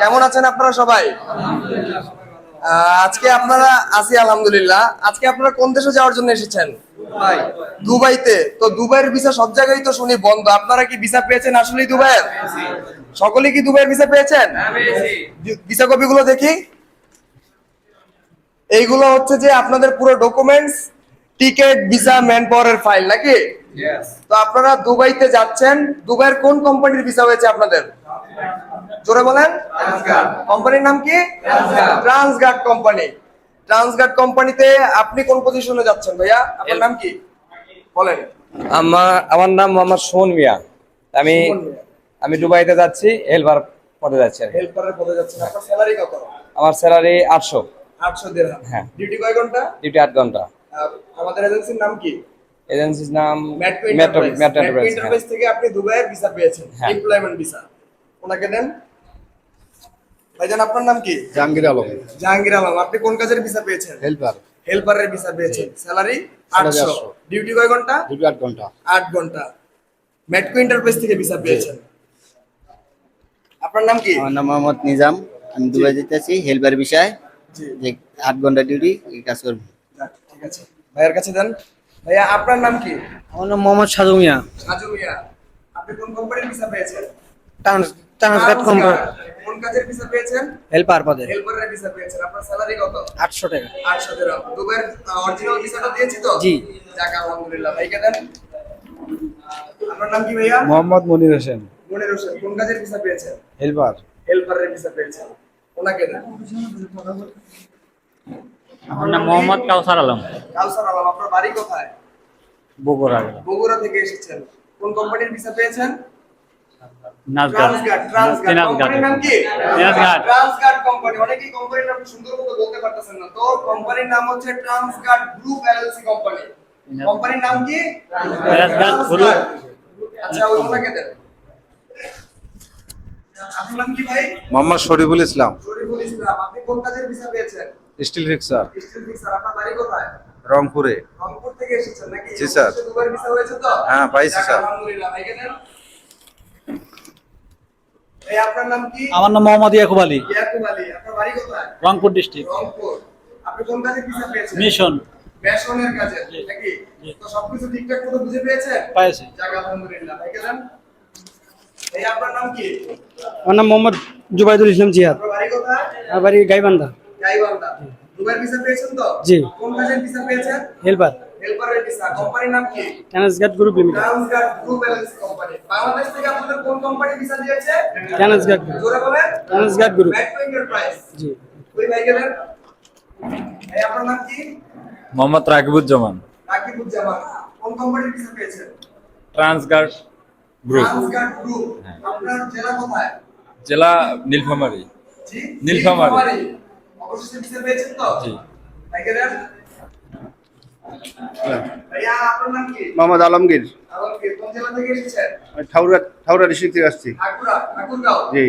কেমন আছেন আপনারা সবাই? আজকে আপনারা আছি আলহামদুলিল্লাহ। আজকে আপনারা কোন দেশে যাওয়ার জন্য এসেছেন? দুবাইতে। তো দুবাইয়ের ভিসা সব জায়গায় তো শুনি বন্ধ। আপনারা কি ভিসা পেয়েছেন আসলেই দুবাইয়ের? সকলে কি দুবাইয়ের ভিসা পেয়েছেন? ভিসা কপি গুলো দেখি। এইগুলো হচ্ছে যে আপনাদের পুরো ডকুমেন্টস টিকেট ভিসা ম্যান পাওয়ারের ফাইল নাকি? তো আপনারা দুবাইতে যাচ্ছেন। দুবাইয়ের কোন কোম্পানির ভিসা হয়েছে আপনাদের? জোরে বলেন। কোম্পানির নাম কি? Transguard company. ট্রান্সগার্ড কোম্পানিতে আপনি কোন পজিশনে যাচ্ছেন ভাইয়া? আপনার নাম কি? বলেন। আমার আমার নাম মোহাম্মদ সুমন মিয়া। আমি আমি দুবাইতে যাচ্ছি হেলপার পদে যাচ্ছি। হেল্পারের পদে যাচ্ছেন। আপনার স্যালারি কত? আমার স্যালারি আটশো। আটশো দিরহাম হ্যাঁ। ডিউটি কয় ঘণ্টা? ডিউটি আট ঘণ্টা। আমাদের এজেন্সির নাম কি? এজেন্সির নাম ম্যাটকো এন্টারপ্রাইজ থেকে আপনি দুবাইয়ের ভিসা পেয়েছেন হ্যাঁ। এমপ্লয়মেন্ট ভিসা ওনাকে দেন। ভাইজান আপনার নাম কি? জাহাঙ্গীর আলম। জাহাঙ্গীর আলম আপনি কোন কাজের ভিসা পেয়েছেন? হেল্পার। হেল্পারের ভিসা পেয়েছেন। স্যালারি 800 ডিউটি কয় ঘণ্টা? দুটো আট ঘণ্টা। আট ঘণ্টা। ম্যাটকো এন্টারপ্রাইজ থেকে ভিসা পেয়েছেন। আপনার নাম কি? আমার নাম মোহাম্মদ নিজাম। আমি দুবাই যেতেছি হেল্পার বিষয়। জি। যে আট ঘণ্টা ডিউটি এই কাজ করব। ঠিক আছে। ভাইয়ের কাছে দেন। ভাইয়া আপনার নাম কি? আমার নাম মোহাম্মদ সাজু মিয়া। সাজু মিয়া আপনি কোন কোম্পানির ভিসা পেয়েছেন? Transguard company. কোন কাজের ভিসা পেয়েছেন? হেল্পার পদে। হেল্পারের ভিসা পেয়েছেন। আপনার স্যালারি কত? আটশো টাকা। আটশো দিরহাম দুবাইয়ের অরিজিনাল ভিসাটা দিয়েছি তো? জি। যাক আলহামদুলিল্লাহ। ভাইকে দেন। আপনার নাম কি ভাইয়া? মোহাম্মদ মনির হোসেন। মনির হোসেন। কোন কাজের ভিসা পেয়েছেন? হেল্পার। হেল্পারের ভিসা পেয়েছেন। ওনাকে দেন। আমার নাম মোহাম্মদ কাউসার আলম। কাউসার আলম আপনার বাড়ি কোথায়? বগুড়া। বগুড়া থেকে এসেছেন। কোন কোম্পানির ভিসা পেয়েছেন? কোম্পানির নাম কি? ট্রান্সগার্ড। ট্রান্সগার্ড কোম্পানি অনেকেই কোম্পানির নাম সুন্দর মতো বলতে পারতেছেন তো কোম্পানির নাম হচ্ছে ট্রান্সগার্ড গ্রুপ এলএলসি কোম্পানি কোম্পানির নাম কি? আচ্ছা ওই ওনাকে দেন। আপনার নাম কি ভাই? মোহাম্মদ শরীফুল ইসলাম। শরীফুল ইসলাম। আপনি কোন কাজের ভিসা পেয়েছেন? স্টিল রিক্সার স্টিল ফিক্সার আপনার বাড়ি কোথায়? রংপুরে। রংপুর থেকে এসেছেন নাকি? জি, স্যার। দুবার ভিসা হয়েছে তো? হ্যাঁ, পাইছি, স্যার। আলহামদুলিল্লাহ ভাইকে দেন এই আপনার নাম কি? আমার নাম মোহাম্মদ ইয়াকুব আলী। ইয়াকুব আলী আপনার বাড়ি কোথায়? রংপুর ডিস্ট্রিক্ট। রংপুর। আপনি কোন কাজে ভিসা পেয়েছেন? মিশন। বেসনের কাজে নাকি? তো সবকিছু ঠিকঠাক মতো বুঝে পেয়েছেন? পাইছি। যাক আলহামদুলিল্লাহ ভাইকে দেন এই আপনার নাম কি? আমার নাম মোহাম্মদ জুবাইদুল ইসলাম জিহাদ। আপনার বাড়ি কোথায়? আমার বাড়ি গাইবান্ধা। গাইবান্ধা। দুবার ভিসা পেয়েছেন তো? জি। কোন কাজের ভিসা পেয়েছেন? হেল্পার। হেল্পারের ভিসা কোম্পানির নাম কি? Transguard group limited. Transguard group LLC company. Bangladesh থেকে আপনাদের কোন কোম্পানি ভিসা দিয়েছে? ট্রান্সগার্ড জোরে বলেন। Transguard group. ম্যাট্রো এন্টারপ্রাইজ জি। ওই ভাই গেলেন এই আপনার নাম কি? মোহাম্মদ রাকিবুজ্জামান। রাকিবুজ্জামান। কোন কোম্পানির ভিসা পেয়েছেন? Transguard group. Transguard group. আপনার জেলা কোথায়? জেলা নীলফামারী। জি? নীলফামারী। অবশ্যই পেয়েছেন তো? জি। মোহাম্মদ আলমগীর। আলমগীর কোন জেলা থেকে এসেছেন? ঠাউরা ঠাউরা ডিস্ট্রিক্ট থেকে আসছি। জি।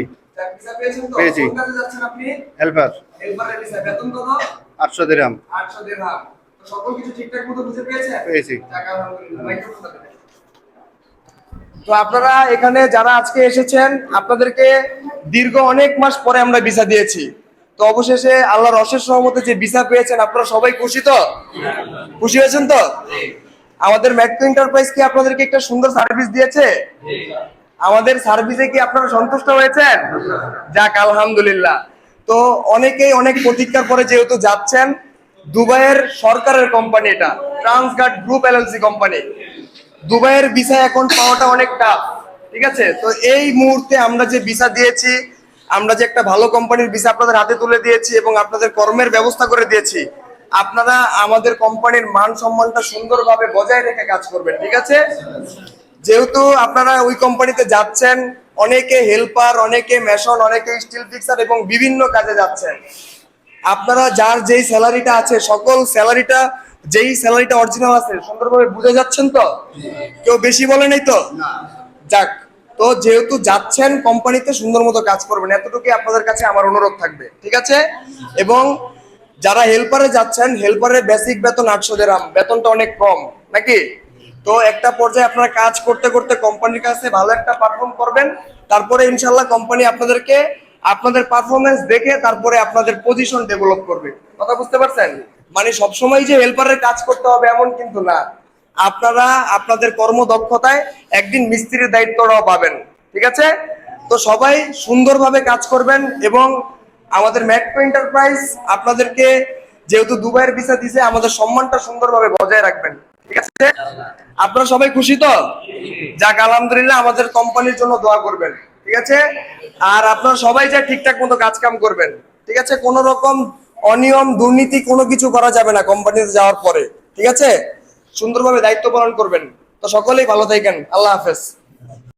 পেয়েছি। হেল্পার আটশো দিরাম তো সকল কিছু ঠিকঠাক মতো বুঝে পেয়েছেন? পেয়েছি। যাক, আলহামদুলিল্লাহ। মাইক্রোফোনটা দেন। তো আপনারা এখানে যারা আজকে এসেছেন আপনাদেরকে দীর্ঘ অনেক মাস পরে আমরা ভিসা দিয়েছি। তো অবশেষে আল্লাহর অশেষ সহমতে যে ভিসা পেয়েছেন, আপনারা সবাই খুশি তো? খুশি হয়েছেন তো? আমাদের ম্যাটকো এন্টারপ্রাইজ কি আপনাদেরকে একটা সুন্দর সার্ভিস দিয়েছে? আমাদের সার্ভিসে কি আপনারা সন্তুষ্ট হয়েছেন? যাক, আলহামদুলিল্লাহ। তো অনেকেই অনেক প্রতীক্ষার পরে যেহেতু যাচ্ছেন, দুবাইয়ের সরকারের কোম্পানি এটা ট্রান্সগার্ড গ্রুপ এলএলসি কোম্পানি দুবাইয়ের ভিসা এখন পাওয়াটা অনেক টাফ ঠিক আছে? তো এই মুহূর্তে আমরা যে ভিসা দিয়েছি আমরা যে একটা ভালো কোম্পানির ভিসা আপনাদের হাতে তুলে দিয়েছি এবং আপনাদের কর্মের ব্যবস্থা করে দিয়েছি আপনারা আমাদের কোম্পানির মান সম্মানটা সুন্দরভাবে বজায় রেখে কাজ করবেন ঠিক আছে? যেহেতু আপনারা ওই কোম্পানিতে যাচ্ছেন অনেকে হেল্পার অনেকে মেশন অনেকে স্টিল ফিক্সার এবং বিভিন্ন কাজে যাচ্ছেন। আপনারা যার যেই স্যালারিটা আছে সকল স্যালারিটা যেই স্যালারিটা অরিজিনাল আছে সুন্দরভাবে বুঝে যাচ্ছেন তো? কেউ বেশি বলে নাই তো? যাক তো যেহেতু যাচ্ছেন কোম্পানিতে, সুন্দর মতো কাজ করবেন। এতটুকুই আপনাদের কাছে আমার অনুরোধ থাকবে, ঠিক আছে? এবং যারা হেল্পারে যাচ্ছেন, হেল্পারের বেসিক বেতন আটশো দেরাম বেতনটা অনেক কম, নাকি? তো একটা পর্যায়ে আপনারা কাজ করতে করতে কোম্পানির কাছে ভালো একটা পারফর্ম করবেন। তারপরে ইনশাল্লাহ কোম্পানি আপনাদেরকে আপনাদের পারফরমেন্স দেখে তারপরে আপনাদের পজিশন ডেভেলপ করবে। কথা বুঝতে পারছেন? মানে সবসময় যে হেল্পারের কাজ করতে হবে এমন কিন্তু না। আপনারা আপনাদের কর্মদক্ষতায় একদিন মিস্ত্রির দায়িত্বটাও পাবেন, ঠিক আছে? তো সবাই সুন্দরভাবে কাজ করবেন এবং আমাদের ম্যাট্রো এন্টারপ্রাইজ আপনাদেরকে যেহেতু দুবাইয়ের ভিসা দিছে, আমাদের সম্মানটা সুন্দরভাবে বজায় রাখবেন, ঠিক আছে? আপনারা সবাই খুশি তো? যাক, আলহামদুলিল্লাহ আমাদের কোম্পানির জন্য দোয়া করবেন, ঠিক আছে? আর আপনারা সবাই যা ঠিকঠাক মতো কাজ কাম করবেন, ঠিক আছে? কোনো রকম অনিয়ম, দুর্নীতি কোনো কিছু করা যাবে না কোম্পানিতে যাওয়ার পরে, ঠিক আছে? সুন্দরভাবে দায়িত্ব পালন করবেন। তো সকলেই ভালো থাকেন। আল্লাহ হাফেজ।